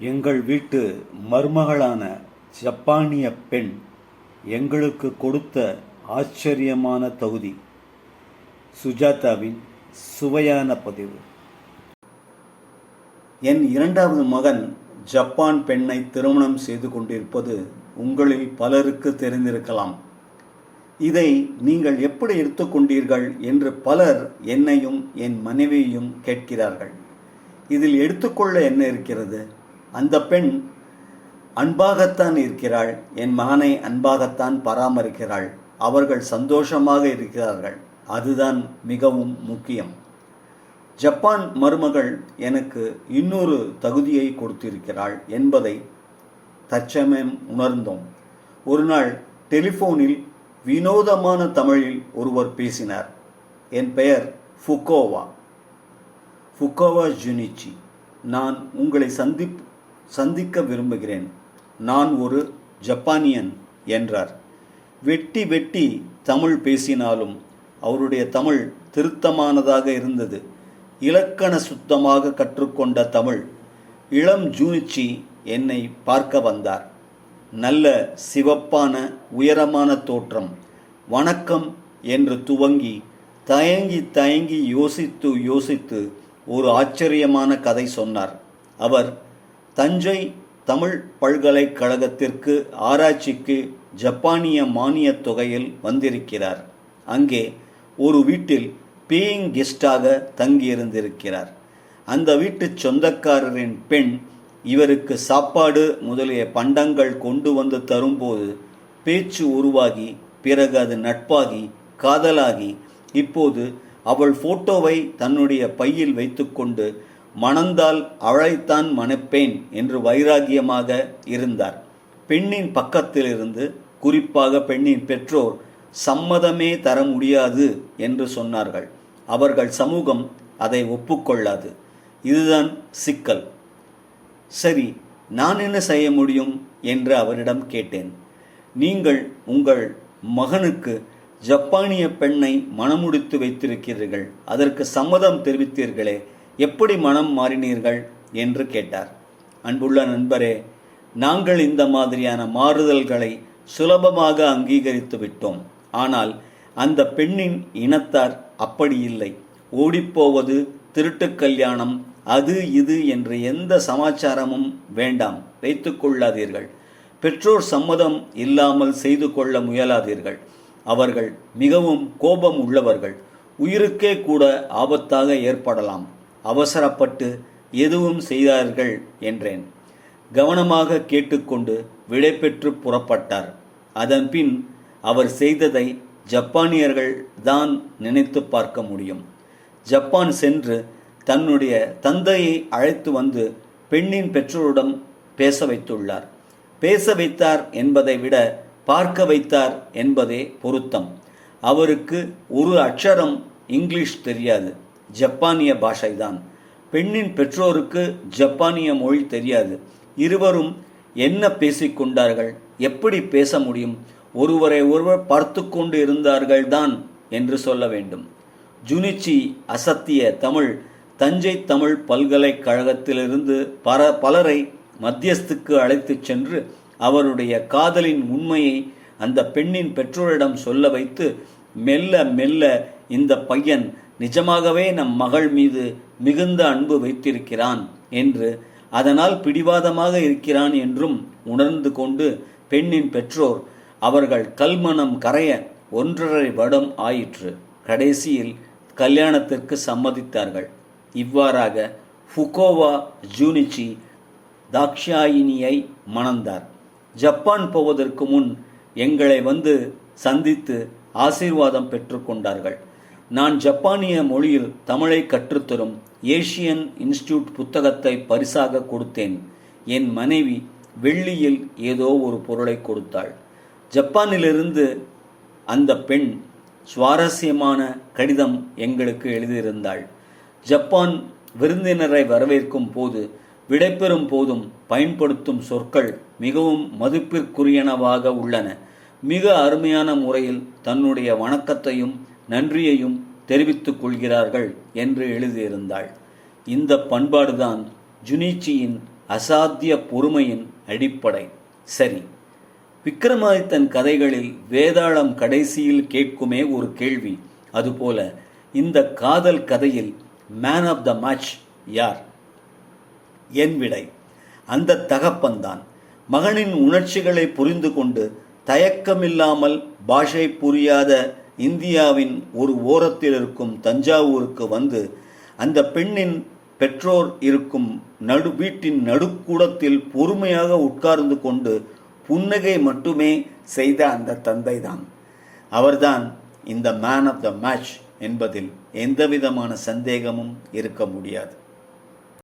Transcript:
எங்கள் வீட்டு மருமகளான ஜப்பானிய பெண் எங்களுக்கு கொடுத்த ஆச்சரியமான தகுதி. சுஜாதாவின் சுவையான பதிவு. என் இரண்டாவது மகன் ஜப்பான் பெண்ணை திருமணம் செய்து கொண்டிருப்பது உங்களில் பலருக்கு தெரிந்திருக்கலாம். இதை நீங்கள் எப்படி எடுத்துக்கொண்டீர்கள் என்று பலர் என்னையும் என் மனைவியையும் கேட்கிறார்கள். இதில் எடுத்துக்கொள்ள என்ன இருக்கிறது? அந்த பெண் அன்பாகத்தான் இருக்கிறாள் என் மகனை அன்பாகத்தான் பராமரிக்கிறாள் அவர்கள் சந்தோஷமாக இருக்கிறார்கள். அதுதான் மிகவும் முக்கியம். ஜப்பான் மருமகள் எனக்கு இன்னொரு தகுதியை கொடுத்திருக்கிறாள் என்பதை தற்சமயம் உணர்ந்தோம். ஒரு நாள் டெலிஃபோனில் வினோதமான தமிழில் ஒருவர் பேசினார். என் பெயர் ஃபுக்கோவா ஃபுக்கோவா ஜுனிச்சி. நான் உங்களை சந்திப்பு சந்திக்க விரும்புகிறேன். நான் ஒரு ஜப்பானியன் என்றார். வெட்டி வெட்டி தமிழ் பேசினாலும் அவருடைய தமிழ் திருத்தமானதாக இருந்தது. இலக்கண சுத்தமாக கற்றுக்கொண்ட தமிழ் இளம் ஜூனிச்சி என்னை பார்க்க வந்தார். நல்ல சிவப்பான உயரமான தோற்றம் வணக்கம் என்று துவங்கி தயங்கி தயங்கி யோசித்து யோசித்து ஒரு ஆச்சரியமான கதை சொன்னார். அவர் தஞ்சை தமிழ் பல்கலைக்கழகத்திற்கு ஆராய்ச்சிக்கு ஜப்பானிய மானியத் தொகையில் வந்திருக்கிறார். அங்கே ஒரு வீட்டில் பீயிங் கெஸ்டாக தங்கியிருந்திருக்கிறார். அந்த வீட்டு சொந்தக்காரரின் பெண் இவருக்கு சாப்பாடு முதலிய பண்டங்கள் கொண்டு வந்து தரும்போது பேச்சு உருவாகி பிறகு அது நட்பாகி காதலாகி இப்போது அவள் போட்டோவை தன்னுடைய பையில் வைத்துக்கொண்டு மணந்தால் அவளைத்தான் மணப்பேன் என்று வைராகியமாக இருந்தார். பெண்ணின் பக்கத்திலிருந்து குறிப்பாக பெண்ணின் பெற்றோர் சம்மதமே தர முடியாது என்று சொன்னார்கள். அவர்கள் சமூகம் அதை ஒப்புக்கொள்ளாது. இதுதான் சிக்கல். சரி நான் என்ன செய்ய முடியும்? என்று அவரிடம் கேட்டேன். நீங்கள் உங்கள் மகனுக்கு ஜப்பானிய பெண்ணை மணமுடித்து வைத்திருக்கிறீர்கள். அதற்கு சம்மதம் தெரிவித்தீர்களே எப்படி மனம் மாறினீர்கள் என்று கேட்டார். அன்புள்ள நண்பரே நாங்கள் இந்த மாதிரியான மாறுதல்களை சுலபமாக அங்கீகரித்து விட்டோம். ஆனால் அந்த பெண்ணின் இனத்தார் அப்படி இல்லை. ஓடிப்போவது திருட்டு கல்யாணம் அது இது என்று எந்த சமாச்சாரமும் வேண்டாம். வைத்துக்கொள்ளாதீர்கள் பெற்றோர் சம்மதம் இல்லாமல் செய்து கொள்ள முயலாதீர்கள். அவர்கள் மிகவும் கோபம் உள்ளவர்கள். உயிருக்கே கூட ஆபத்தாக ஏற்படலாம். அவசரப்பட்டு எதுவும் செய்தார்கள் என்றேன். கவனமாக கேட்டுக்கொண்டு விடைபெற்று புறப்பட்டார். அதன்பின் அவர் செய்ததை ஜப்பானியர்கள் தான் நினைத்து பார்க்க முடியும். ஜப்பான் சென்று தன்னுடைய தந்தையை அழைத்து வந்து பெண்ணின் பெற்றோரிடம் பேச வைத்துள்ளார். பேச வைத்தார் என்பதை விட பார்க்க வைத்தார் என்பதே பொருத்தம். அவருக்கு ஒரு அக்ஷரம் இங்கிலீஷ் தெரியாது. ஜப்பானிய பாஷைதான் பெண்ணின் பெற்றோருக்கு ஜப்பானிய மொழி தெரியாது. இருவரும் என்ன பேசிக்கொண்டார்கள் எப்படி பேச முடியும்? ஒருவரை ஒருவர் பார்த்து கொண்டு இருந்தார்கள் தான் என்று சொல்ல வேண்டும். ஜுனிச்சி அசத்திய தமிழ் தஞ்சை தமிழ் பல்கலைக்கழகத்திலிருந்து பல பலரை மத்தியஸ்துக்கு அழைத்துச் சென்று அவருடைய காதலின் உண்மையை அந்த பெண்ணின் பெற்றோரிடம் சொல்ல வைத்து மெல்ல மெல்ல இந்த பையன் நிஜமாகவே நம் மகள் மீது மிகுந்த அன்பு வைத்திருக்கிறான் என்று அதனால் பிடிவாதமாக இருக்கிறான் என்றும் உணர்ந்து கொண்டு பெண்ணின் பெற்றோர் அவர்கள் கல்மணம் கரைய ஒன்றரை வருடம் ஆயிற்று. கடைசியில் கல்யாணத்திற்கு சம்மதித்தார்கள். இவ்வாறாக ஃபுகோவா ஜூனிச்சி தாக்ஷாயினியை மணந்தார். ஜப்பான் போவதற்கு முன் எங்களை வந்து சந்தித்து ஆசீர்வாதம் பெற்றுக்கொண்டார்கள் நான் ஜப்பானிய மொழியில் தமிழை கற்றுத்தரும் ஏஷியன் இன்ஸ்டியூட் புத்தகத்தை பரிசாக கொடுத்தேன். என் மனைவி வெள்ளியில் ஏதோ ஒரு பொருளை கொடுத்தாள். ஜப்பானிலிருந்து அந்த பெண் சுவாரஸ்யமான கடிதம் எங்களுக்கு எழுதியிருந்தாள். ஜப்பான் விருந்தினரை வரவேற்கும் போது விடைபெறும் போதும் பயன்படுத்தும் சொற்கள் மிகவும் மதிப்பிற்குரியனவாக உள்ளன. மிக அருமையான முறையில் தன்னுடைய வணக்கத்தையும் நன்றியையும் தெரிவித்துக் கொள்கிறார்கள் என்று எழுதியிருந்தாள். இந்த பண்பாடுதான் ஜுனிச்சியின் அசாத்திய பொறுமையின் அடிப்படை. சரி விக்ரமாதித்தன் கதைகளில் வேதாளம் கடைசியில் கேட்குமே ஒரு கேள்வி. அதுபோல இந்த காதல் கதையில் மேன் ஆஃப் த மேட்ச் யார்? என் விடை. அந்த தகப்பன்தான். மகனின் உணர்ச்சிகளை புரிந்து கொண்டு தயக்கமில்லாமல் பாஷை புரியாத இந்தியாவின் ஒரு ஓரத்தில் இருக்கும் தஞ்சாவூருக்கு வந்து அந்த பெண்ணின் பெற்றோர் இருக்கும் நடு வீட்டின் நடுக்கூடத்தில் பொறுமையாக உட்கார்ந்து கொண்டு புன்னகை மட்டுமே செய்த அந்த தந்தைதான். அவர்தான் இந்த மேன் ஆஃப் த மேட்ச் என்பதில் எந்தவிதமான சந்தேகமும் இருக்க முடியாது.